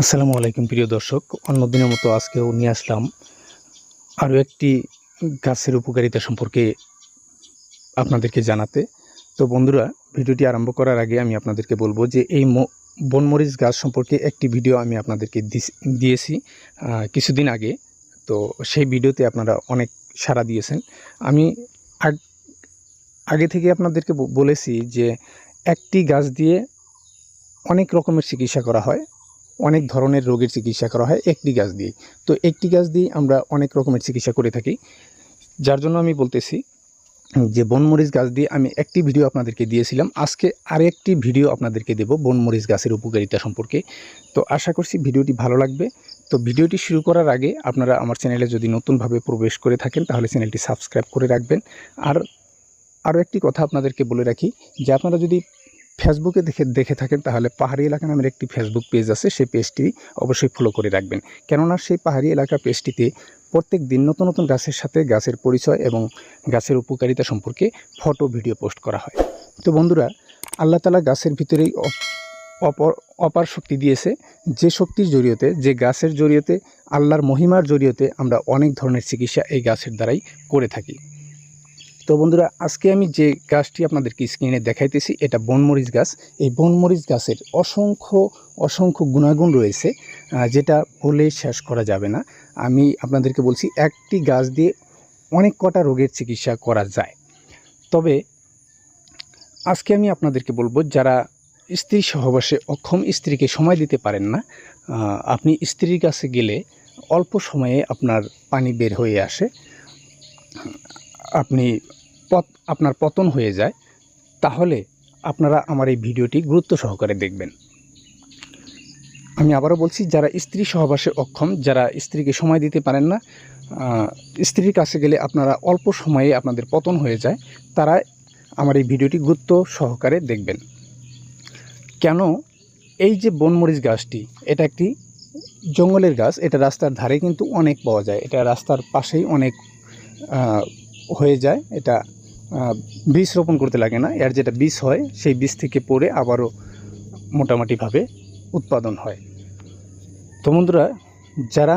আসসালামু আলাইকুম, প্রিয় দর্শক। অন্যদিনের মতো আজকেও নিয়ে আসলাম আরও একটি গাছের উপকারিতা সম্পর্কে আপনাদেরকে জানাতে। তো বন্ধুরা, ভিডিওটি আরম্ভ করার আগে আমি আপনাদেরকে বলব যে এই বনমরিচ গাছ সম্পর্কে একটি ভিডিও আমি আপনাদেরকে দিয়েছি কিছুদিন আগে। তো সেই ভিডিওতে আপনারা অনেক সাড়া দিয়েছেন। আমি আগ- থেকে আপনাদেরকে বলেছি যে একটি গাছ দিয়ে অনেক রকমের চিকিৎসা করা হয়। অনেক ধরনের রোগের চিকিৎসা করা হয় একটি গাছ দিয়ে তো একটি গাছ দিয়ে আমরা অনেক রকমের চিকিৎসা করে থাকি। যার জন্য আমি বলতেছি যে বনমরিচ গাছ দিয়ে আমি একটি ভিডিও আপনাদেরকে দিয়েছিলাম। আজকে আরেকটি ভিডিও আপনাদেরকে দেব বনমরিচ গাছের উপকারিতা সম্পর্কে। তো আশা করছি ভিডিওটি ভালো লাগবে। তো ভিডিওটি শুরু করার আগে আপনারা আমার চ্যানেলে যদি নতুনভাবে প্রবেশ করে থাকেন, তাহলে চ্যানেলটি সাবস্ক্রাইব করে রাখবেন। আর আরও একটি কথা আপনাদেরকে বলে রাখি যে আপনারা যদি ফেসবুকে দেখে দেখে থাকেন, তাহলে পাহাড়ি এলাকা নামের একটি ফেসবুক পেজ আছে, সেই পেজটি অবশ্যই ফলো করে রাখবেন। কেননা সেই পাহাড়ি এলাকা পেজটিতে প্রত্যেক দিন নতুন নতুন গাছের সাথে গাছের পরিচয় এবং গাছের উপকারিতা সম্পর্কে ফটো ভিডিও পোস্ট করা হয়। তো বন্ধুরা, আল্লাহ তালা গাছের ভিতরেই অপ- অপর, অপার শক্তি দিয়েছে। যে শক্তির জড়িয়তে, যে গাছের জড়িয়তে, আল্লাহর মহিমার জড়িয়তে আমরা অনেক ধরনের চিকিৎসা এই গাছের দ্বারাই করে থাকি। তো বন্ধুরা, আজকে আমি যে গাছটি আপনাদেরকে স্ক্রিনে দেখাইতেছি, এটা বনমরিচ গাছ। এই বনমরিচ গাছের অসংখ্য অসংখ্য গুণাগুণ রয়েছে যেটা বলে শেষ করা যাবে না। আমি আপনাদেরকে বলছি, একটি গাছ দিয়ে অনেক কটা রোগের চিকিৎসা করা যায়। তবে আজকে আমি আপনাদেরকে বলব, যারা স্ত্রী সহবাসে অক্ষম স্ত্রীকে সময় দিতে পারেন না আপনি স্ত্রীর কাছে গেলে অল্প সময়ে আপনার পানি বের হয়ে আসে। আপনি পত, আপনার পতন হয়ে যায়, তাহলে আপনারা আমার এই ভিডিওটি গুরুত্ব সহকারে দেখবেন। আমি আবারও বলছি, যারা স্ত্রী সহবাসে অক্ষম, যারা স্ত্রীকে সময় দিতে পারেন না স্ত্রীর কাছে গেলে আপনারা অল্প সময়ে আপনাদের পতন হয়ে যায়, তারা আমার এই ভিডিওটি গুরুত্ব সহকারে দেখবেন। কেন? এই যে বনমরিচ গাছটি, এটা একটি জঙ্গলের গাছ, এটা রাস্তার ধারে কিন্তু অনেক পাওয়া যায়, এটা রাস্তার পাশেই অনেক হয়ে যায়, এটা বীজ রোপণ করতে লাগে না। এর যেটা বীজ হয়, সেই বীজ থেকে পড়ে আবারও মোটামুটিভাবে উৎপাদন হয়। তো বন্ধুরা, যারা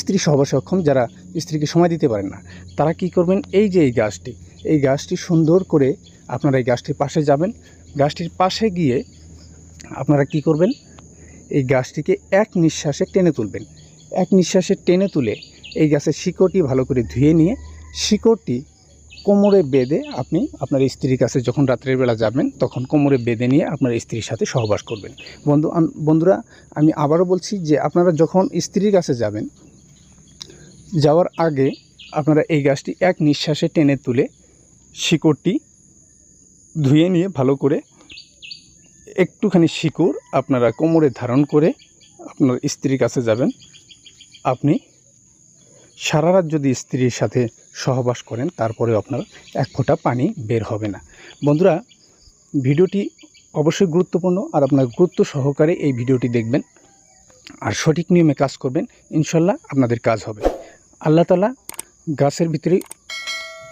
স্ত্রী সহবাসে অক্ষম যারা স্ত্রীকে সময় দিতে পারেন না, তারা কি করবেন? এই যে এই গাছটি এই গাছটি সুন্দর করে আপনারা এই গাছটির পাশে যাবেন। গাছটির পাশে গিয়ে আপনারা কি করবেন? এই গাছটিকে এক নিঃশ্বাসে টেনে তুলবেন। এক নিঃশ্বাসে টেনে তুলে এই গাছের শিকড়টি ভালো করে ধুয়ে নিয়ে শিকড়টি কোমরে বেঁধে আপনি আপনার স্ত্রীর কাছে যখন রাত্রের বেলা যাবেন, তখন কোমরে বেঁধে নিয়ে আপনার স্ত্রীর সাথে সহবাস করবেন। বন্ধু বন্ধুরা, আমি আবারও বলছি যে আপনারা যখন স্ত্রীর কাছে যাবেন, যাওয়ার আগে আপনারা এই গাছটি এক নিঃশ্বাসে টেনে তুলে শিকড়টি ধুয়ে নিয়ে ভালো করে একটুখানি শিকড় আপনারা কোমরে ধারণ করে আপনার স্ত্রীর কাছে যাবেন। আপনি সারা রাত যদি স্ত্রীর সাথে সহবাস করেন তারপরে আপনার এক ফোঁটা পানি বের হবে না। বন্ধুরা, ভিডিওটি অবশ্যই গুরুত্বপূর্ণ আর আপনার গুরুত্ব সহকারে এই ভিডিওটি দেখবেন আর সঠিক নিয়মে কাজ করবেন, ইনশাল্লাহ আপনাদের কাজ হবে। আল্লাহ তালা গাছের ভিতরে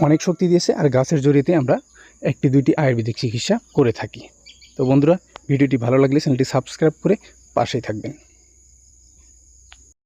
অনেক শক্তি দিয়েছে আর গাছের জড়িয়েতে আমরা একটি দুইটি আয়ুর্বেদিক চিকিৎসা করে থাকি। তো বন্ধুরা, ভিডিওটি ভালো লাগলে চ্যানেলটি সাবস্ক্রাইব করে পাশেই থাকবেন।